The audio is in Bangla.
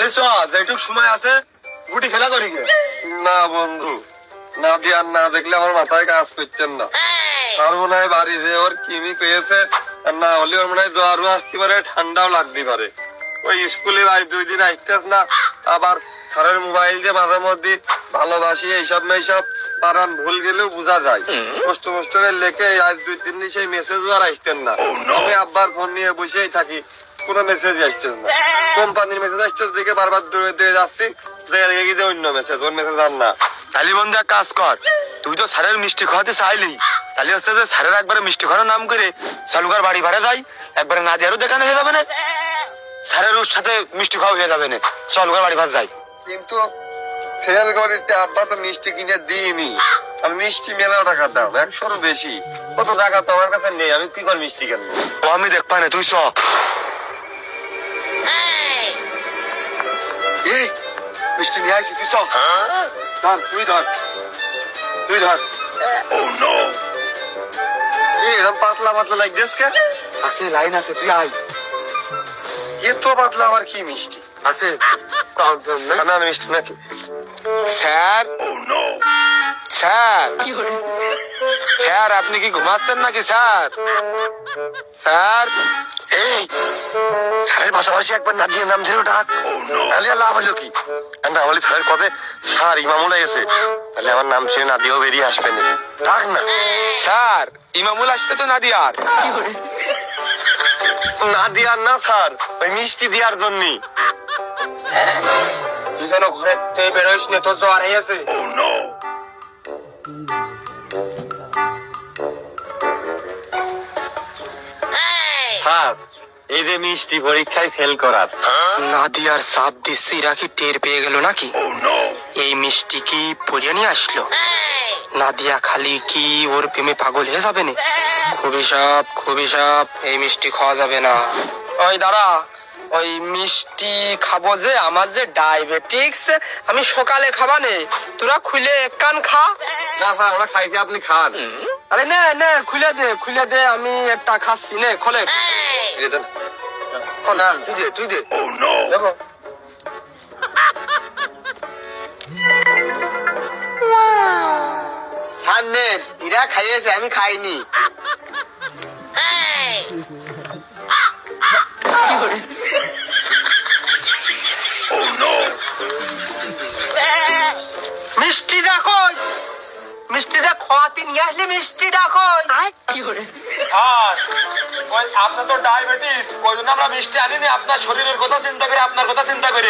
তাহলে চ যেটুক সময় আছে গুটি খেলা করি না বন্ধু না দিয়ে আর না দেখলে আমার মাথায় কাজ করতেন না। স্যার মনে হয় বাড়ি যে ওর কিমি পেয়েছে আর না হলে ওর মনে হয় জ্বরও আসতে পারে ঠান্ডাও লাগতে পারে। ওই স্কুলে আজ দুই দিন আসতেস না আবার স্যারের মোবাইল যে মাঝে মধ্যে ভালোবাসি এইসব মেসব পারান ভুল গেলেও বোঝা যায়। কষ্ট কষ্ট করে লেখে আজ দুই তিন দিন সেই মেসেজও আর আসতেন না। আমি আব্বার ফোন নিয়ে বসেই থাকি। কোনো মেসেজ আসতেন না। কোম্পানির মেসেজ আসতেছে দেখে বারবার দৌড়ে দৌড়ে যাচ্ছি। দেখে গিয়ে অন্য মেসেজ ওর মেসেজ আর না। তাহলে বন্ধু এক কাজ কর তুই তো স্যারের মিষ্টি খাওয়াতে চাইলি। তাহলে হচ্ছে যে স্যারের একবারে মিষ্টি খাওয়ানোর নাম করে চালুকার বাড়ি ভাড়া যাই একবারে না দিয়ারও দেখানো হয়ে যাবে না। স্যারের ওর সাথে মিষ্টি খাওয়া হয়ে যাবে না। চালুকার বাড়ি ভাড়া যাই কিন্তু ফেল করিতে আব্বা তো মিষ্টি কিনে দিইনি। আর মিষ্টি মেলা টাকা দাম একশোরও বেশি। কত টাকা তো আমার কাছে নেই আমি কি করে মিষ্টি কিনবো? আমি দেখবা না তুই চ। এই মিষ্টি নিয়ে আইসি তুই চ ধর তুই ধর তুই ধর এরকম পাতলা পাতলা লাগছিস কে? আছে লাইন আছে তুই আয়। এত পাতলা আবার কি মিষ্টি? আছে না? মিষ্টি নাকি? Sir sir. স্যার আপনি কি ঘুমাচ্ছেন নাকি স্যার? স্যার? এই স্যারের পাশাপাশি একবার না দিয়ে নাম ধরে ডাক। তাহলে লাভ হলো কি? আর না হলে স্যারের পদে স্যার ইমামুল এসে তাহলে আমার নাম সে না দিয়েও বেরিয়ে আসবে ডাক না। স্যার ইমামুল আসতে তো না দিয়ার না দিয়ার না স্যার ওই মিষ্টি দেওয়ার জন্যই। তুই যেন ঘরের থেকে বেরোইস না তোর জ্বর হয়েছে এই যে মিষ্টি পরীক্ষায় ফেল করার। নাদিয়ার সাপ দিচ্ছি টের পেয়ে গেল নাকি? এই মিষ্টি কি পরিয়ে নিয়ে আসলো? নাদিয়া খালি কি ওর প্রেমে পাগল হয়ে যাবে না? খুবই সাপ খুবই সাপ এই মিষ্টি খাওয়া যাবে না। ওই দাঁড়া ওই মিষ্টি খাব যে আমার যে ডায়াবেটিক্স আমি সকালে খাবা নে। তোরা খুলে এক কান খা। না স্যার আমরা খাইছি আপনি খান। আরে না নে খুলে দে খুলে দে আমি একটা খাচ্ছি নে খোলে। তুই দে তুই দে। দেখো এরা খাইয়েছে আমি খাইনি। মিষ্টি ডাকই। মিষ্টিটা খাওয়াতে নিয়ে আসলে মিষ্টি ডাকই। আর ওই আপনার তো ডায়াবেটিস ওই জন্য আমরা মিষ্টি আনিনি, আপনার শরীরের কথা চিন্তা করে, আপনার কথা চিন্তা করে।